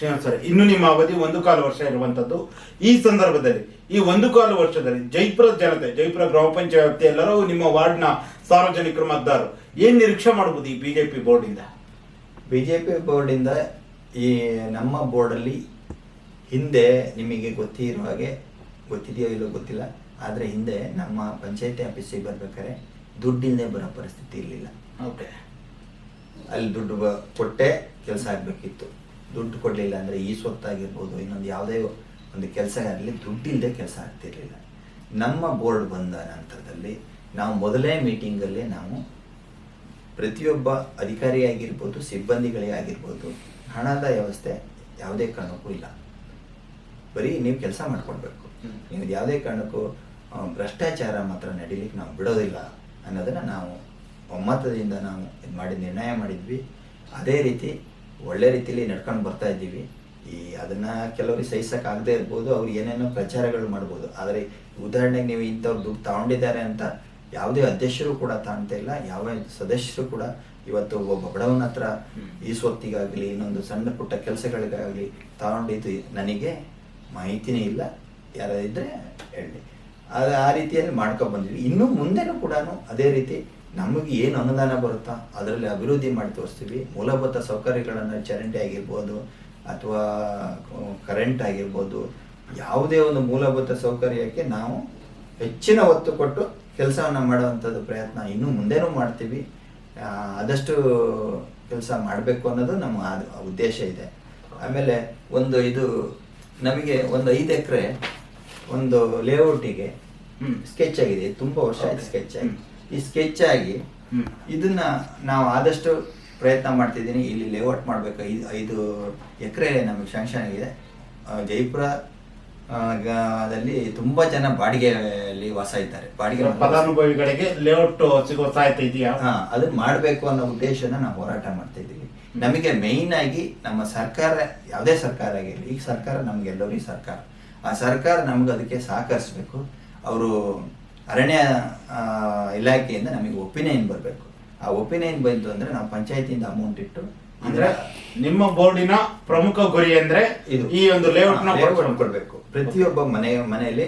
ಸರ್ ಇನ್ನು ನಿಮ್ಮ ಅವಧಿ ಒಂದು ಕಾಲು ವರ್ಷ ಇರುವಂತದ್ದು. ಈ ಸಂದರ್ಭದಲ್ಲಿ ಈ ಒಂದು ಕಾಲು ವರ್ಷದಲ್ಲಿ ಜೈಪುರ ಜನತೆ ಜೈಪುರ ಗ್ರಾಮ ಪಂಚಾಯತ್ ಎಲ್ಲರೂ ನಿಮ್ಮ ವಾರ್ಡ್ನ ಸಾರ್ವಜನಿಕರು ಮತದಾರರು ಏನ್ ನಿರೀಕ್ಷೆ ಮಾಡಬಹುದು ಈ BJP board BJP B J P ಬೋರ್ಡಿಂದ ಈ ನಮ್ಮ ಬೋರ್ಡಲ್ಲಿ ಹಿಂದೆ ನಿಮಗೆ ಗೊತ್ತಿರೋ ಹಾಗೆ ಗೊತ್ತಿದೆಯೋ ಇಲ್ಲೋ ಗೊತ್ತಿಲ್ಲ ಆದರೆ ಹಿಂದೆ ನಮ್ಮ ಪಂಚಾಯತಿ ಆಫೀಸಿಗೆ ಬರ್ಬೇಕಾದ್ರೆ ದುಡ್ಡಿಲ್ಲದೆ ಬರೋ ಪರಿಸ್ಥಿತಿ ಇರಲಿಲ್ಲ. ಓಕೆ. ಅಲ್ಲಿ ದುಡ್ಡು ಬ- ಕೊಟ್ಟೆ ಕೆಲಸ ಆಗಬೇಕಿತ್ತು. ದುಡ್ಡು ಕೊಡಲಿಲ್ಲ ಅಂದರೆ ಈ ಸ್ವತ್ತಾಗಿರ್ಬೋದು ಇನ್ನೊಂದು ಯಾವುದೇ ಒಂದು ಕೆಲಸ ಆಗಲಿ ದುಡ್ಡಿಲ್ಲದೆ ಕೆಲಸ ಆಗ್ತಿರಲಿಲ್ಲ. ನಮ್ಮ ಬೋರ್ಡ್ ಬಂದ ನಂತರದಲ್ಲಿ ನಾವು ಮೊದಲೇ ಮೀಟಿಂಗಲ್ಲೇ ನಾವು ಪ್ರತಿಯೊಬ್ಬ ಅಧಿಕಾರಿಯಾಗಿರ್ಬೋದು ಸಿಬ್ಬಂದಿಗಳೇ ಆಗಿರ್ಬೋದು ಹಣದ ವ್ಯವಸ್ಥೆ ಯಾವುದೇ ಕಾರಣಕ್ಕೂ ಇಲ್ಲ. ಬರೀ ನೀವು ಕೆಲಸ ಮಾಡ್ಕೊಳ್ಬೇಕು ನಿಮ್ದು ನೀವು ಯಾವುದೇ ಕಾರಣಕ್ಕೂ ಭ್ರಷ್ಟಾಚಾರ ಮಾತ್ರ ನಡೀಲಿಕ್ಕೆ ನಾವು ಬಿಡೋದಿಲ್ಲ ಅನ್ನೋದನ್ನು ನಾವು ಒಮ್ಮತದಿಂದ ನಾವು ಇದು ಮಾಡಿ ನಿರ್ಣಯ ಮಾಡಿದ್ವಿ. ಅದೇ ರೀತಿ ಒಳ್ಳೆ ರೀತಿಯಲ್ಲಿ ನಡ್ಕೊಂಡು ಬರ್ತಾ ಇದ್ದೀವಿ. ಈ ಅದನ್ನ ಕೆಲವರಿಗೆ ಆಗದೆ ಇರ್ಬೋದು, ಅವ್ರು ಏನೇನೋ ಪ್ರಚಾರಗಳು ಮಾಡ್ಬೋದು. ಆದರೆ ಉದಾಹರಣೆಗೆ ನೀವು ಇಂಥವ್ರು ದುಡ್ಡು ತಗೊಂಡಿದ್ದಾರೆ ಅಂತ ಯಾವುದೇ ಅಧ್ಯಕ್ಷರು ಕೂಡ ತಾಣ್ತಾ ಇಲ್ಲ. ಯಾವ ಸದಸ್ಯರು ಕೂಡ ಇವತ್ತು ಒಬ್ಬ ಬಡವನ ಹತ್ರ. ಈ ಸ್ವತ್ತಿಗಾಗಲಿ, ಇನ್ನೊಂದು ಸಣ್ಣ ಪುಟ್ಟ ಕೆಲಸಗಳಿಗಾಗಲಿ ತಗೊಂಡಿದ್ದು ನನಗೆ ಮಾಹಿತಿನೇ ಇಲ್ಲ. ಯಾರಿದ್ರೆ ಹೇಳಿ. ಆ ರೀತಿಯಲ್ಲಿ ಮಾಡ್ಕೊಂಡು ಬಂದ್ವಿ ಇನ್ನು ಮುಂದೆನೂ ಕೂಡ ಅದೇ ರೀತಿ ನಮಗೆ ಏನು ಅನುದಾನ ಬರುತ್ತಾ? ಅದರಲ್ಲಿ ಅಭಿವೃದ್ಧಿ ಮಾಡಿ ತೋರಿಸ್ತೀವಿ. ಮೂಲಭೂತ ಸೌಕರ್ಯಗಳನ್ನು ಚರಂಡಿ ಆಗಿರ್ಬೋದು ಅಥವಾ ಕರೆಂಟ್ ಆಗಿರ್ಬೋದು ಯಾವುದೇ ಒಂದು ಮೂಲಭೂತ ಸೌಕರ್ಯಕ್ಕೆ ನಾವು ಹೆಚ್ಚಿನ ಒತ್ತು ಕೊಟ್ಟು ಕೆಲಸವನ್ನು ಮಾಡುವಂಥದ್ದು ಪ್ರಯತ್ನ ಇನ್ನೂ ಮುಂದೆನೂ ಮಾಡ್ತೀವಿ. ಆದಷ್ಟು ಕೆಲಸ ಮಾಡಬೇಕು ಅನ್ನೋದು ನಮ್ಮ ಉದ್ದೇಶ ಇದೆ. ಆಮೇಲೆ ಒಂದು ಇದು ನಮಗೆ ಒಂದು ಐದು ಎಕರೆ ಒಂದು ಲೇಔಟಿಗೆ. ಸ್ಕೆಚ್ ಆಗಿದೆ. ತುಂಬ ವರ್ಷ ಆಯ್ತು ಸ್ಕೆಚ್ ಆಗಿ. ಹ್ಮ್. ಈ ಸ್ಕೆಚ್ ಆಗಿ. ಇದನ್ನ ನಾವು ಆದಷ್ಟು ಪ್ರಯತ್ನ ಮಾಡ್ತಿದ್ದೀನಿ. ಇಲ್ಲಿ ಲೇಔಟ್ ಮಾಡ್ಬೇಕು. ಐದು ಐದು ಎಕರೆ ನಮಗೆ ಶಾಂಕ್ಷನ್ ಆಗಿದೆ. ಜೈಪುರ ದಲ್ಲಿ ತುಂಬಾ ಜನ ಬಾಡಿಗೆಯಲ್ಲಿ ವಾಸ ಇದ್ದಾರೆ. ಬಾಡಿಗೆ ಮನೆ ಫಲಾನುಭವಿಗಳಿಗೆ ಲೇಔಟ್ ಸಿಗೋ ಸಾಹಿತ್ಯ ಇದೆಯಾ? ಹಾ ಅದನ್ನ ಮಾಡಬೇಕು ಅನ್ನೋ ಉದ್ದೇಶನ ನಾವು ಹೋರಾಟ ಮಾಡ್ತಾ ಇದ್ದೀವಿ. ನಮಗೆ ಮೇಯ್ನ್ ಆಗಿ ನಮ್ಮ ಸರ್ಕಾರ ಯಾವುದೇ ಸರ್ಕಾರ ಆಗಿರಲಿ ಈಗ ಸರ್ಕಾರ ನಮ್ಗೆಲ್ಲರಿಗೂ ಸರ್ಕಾರ. ಆ ಸರ್ಕಾರ ನಮ್ಗೆ ಅದಕ್ಕೆ ಸಹಕರಿಸ್ಬೇಕು. ಅವರು ಅರಣ್ಯ ಇಲಾಖೆಯಿಂದ ನಮಗೆ ಒಪಿನಿಯನ್ ಬರಬೇಕು. ಆ ಒಪಿನಿಯನ್ ಬಂತು ಅಂದ್ರೆ ನಾವು ಪಂಚಾಯತಿಯಿಂದ ಅಮೌಂಟ್ ಇಟ್ಟು ಅಂದ್ರೆ ನಿಮ್ಮ ಬೋರ್ಡಿನ ಪ್ರಮುಖ ಗುರಿ ಅಂದ್ರೆ ಇದು. ಈ ಒಂದು ಲೇಔಟ್ನ ಕೊಡಬೇಕು. ಕೊಡ್ಬೇಕು. ಪ್ರತಿಯೊಬ್ಬ ಮನೆ ಮನೆಯಲ್ಲಿ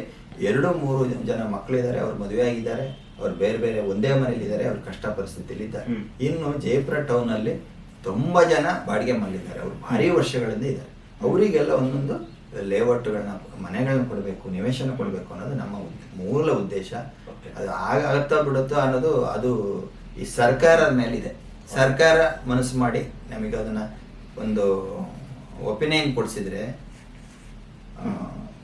ಎರಡು ಮೂರು ಜನ ಮಕ್ಕಳಿದ್ದಾರೆ ಅವ್ರು ಮದುವೆ ಆಗಿದ್ದಾರೆ ಅವ್ರು ಬೇರೆ ಬೇರೆ ಒಂದೇ ಮನೆಯಲ್ಲಿ ಇದ್ದಾರೆ ಅವ್ರು ಕಷ್ಟ ಪರಿಸ್ಥಿತಿಯಲ್ಲಿ ಇದ್ದಾರೆ ಇನ್ನು ಜಯಪುರ ಟೌನ್ ಅಲ್ಲಿ ತುಂಬಾ ಜನ ಬಾಡಿಗೆ ಮನೆಯಲ್ಲಿದ್ದಾರೆ. ಅವ್ರು ಭಾರಿ ವರ್ಷಗಳಿಂದ ಇದ್ದಾರೆ. ಅವರಿಗೆಲ್ಲ ಒಂದೊಂದು ಲೇಔಟ್ಗಳನ್ನ ಮನೆಗಳನ್ನ ಕೊಡಬೇಕು ನಿವೇಶನ ಕೊಡಬೇಕು ಅನ್ನೋದು ನಮ್ಮ ಮೂಲ ಉದ್ದೇಶ. ಅದು ಆಗ ಆಗತ್ತಾ ಬಿಡುತ್ತೋ ಅನ್ನೋದು ಅದು ಈ ಸರ್ಕಾರದ ಮೇಲಿದೆ. ಸರ್ಕಾರ ಮನಸ್ಸು ಮಾಡಿ ನಮಗೆ ಅದನ್ನ ಒಂದು ಒಪಿನಿಯನ್ ಕೊಡಿಸಿದ್ರೆ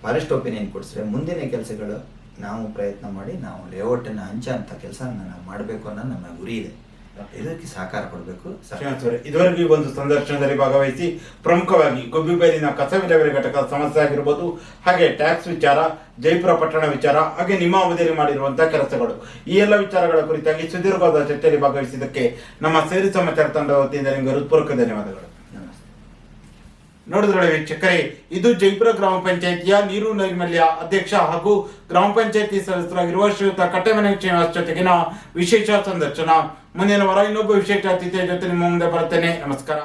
ಫಾರೆಸ್ಟ್ ಒಪಿನಿಯನ್ ಕೊಡಿಸಿದ್ರೆ ಮುಂದಿನ ಕೆಲಸಗಳು ನಾವು ಪ್ರಯತ್ನ ಮಾಡಿ ನಾವು ಲೇಔಟನ್ನು ಹಂಚ ಅಂತ ಕೆಲಸ ನಾವು ಮಾಡಬೇಕು ಅನ್ನೋ ನಮ್ಮ ಗುರಿ ಇದೆ. ಇದಕ್ಕೆ ಸಹಕಾರ ಕೊಡಬೇಕು. ಇದುವರೆಗೂ ಒಂದು ಸಂದರ್ಶನದಲ್ಲಿ ಭಾಗವಹಿಸಿ ಪ್ರಮುಖವಾಗಿ ಗೊಬ್ಬಿಬೈಲಿನ ಕಸ ವಿಲೇವಾರಿ ಘಟಕ ಸಮಸ್ಯೆ ಆಗಿರ್ಬೋದು, ಹಾಗೆ ಟ್ಯಾಕ್ಸ್ ವಿಚಾರ, ಜೈಪುರ ಪಟ್ಟಣ ವಿಚಾರ, ಹಾಗೆ ನಿಮ್ಮ ಅವಧಿಯಲ್ಲಿ ಮಾಡಿರುವಂತಹ ಕೆಲಸಗಳು. ಈ ಎಲ್ಲ ವಿಚಾರಗಳ ಕುರಿತಾಗಿ ಸುದೀರ್ಘವಾದ ಚರ್ಚೆಯಲ್ಲಿ ಭಾಗವಹಿಸಿದ್ದಕ್ಕೆ ನಮ್ಮ ಸೇರಿ ಸಮಾಚಾರ ತಂಡ ವತಿಯಿಂದ ನಿಮಗೆ ಹೃತ್ಪೂರ್ವಕ ಧನ್ಯವಾದಗಳು. ನೋಡಿದ್ರೊಳೆ ವೀಕ್ಷಕರೇ ಇದು ಜೈಪುರ ಗ್ರಾಮ ಪಂಚಾಯಿತಿಯ ನೀರು ನೈರ್ಮಲ್ಯ ಅಧ್ಯಕ್ಷ ಹಾಗೂ ಗ್ರಾಮ ಪಂಚಾಯಿತಿ ಸದಸ್ಯರಾಗಿರುವ ಶ್ರೀಯುತ ಕಟ್ಟೆಮನೆ ಶ್ರೀನಿವಾಸ್ ಜೊತೆಗಿನ ವಿಶೇಷ ಸಂದರ್ಶನ. ಮುಂದಿನ ವಾರ ಇನ್ನೊಬ್ಬ ವಿಶೇಷ ಅತಿಥಿಯ ಜೊತೆ ನಿಮ್ಮ ಮುಂದೆ ಬರುತ್ತೇನೆ. ನಮಸ್ಕಾರ.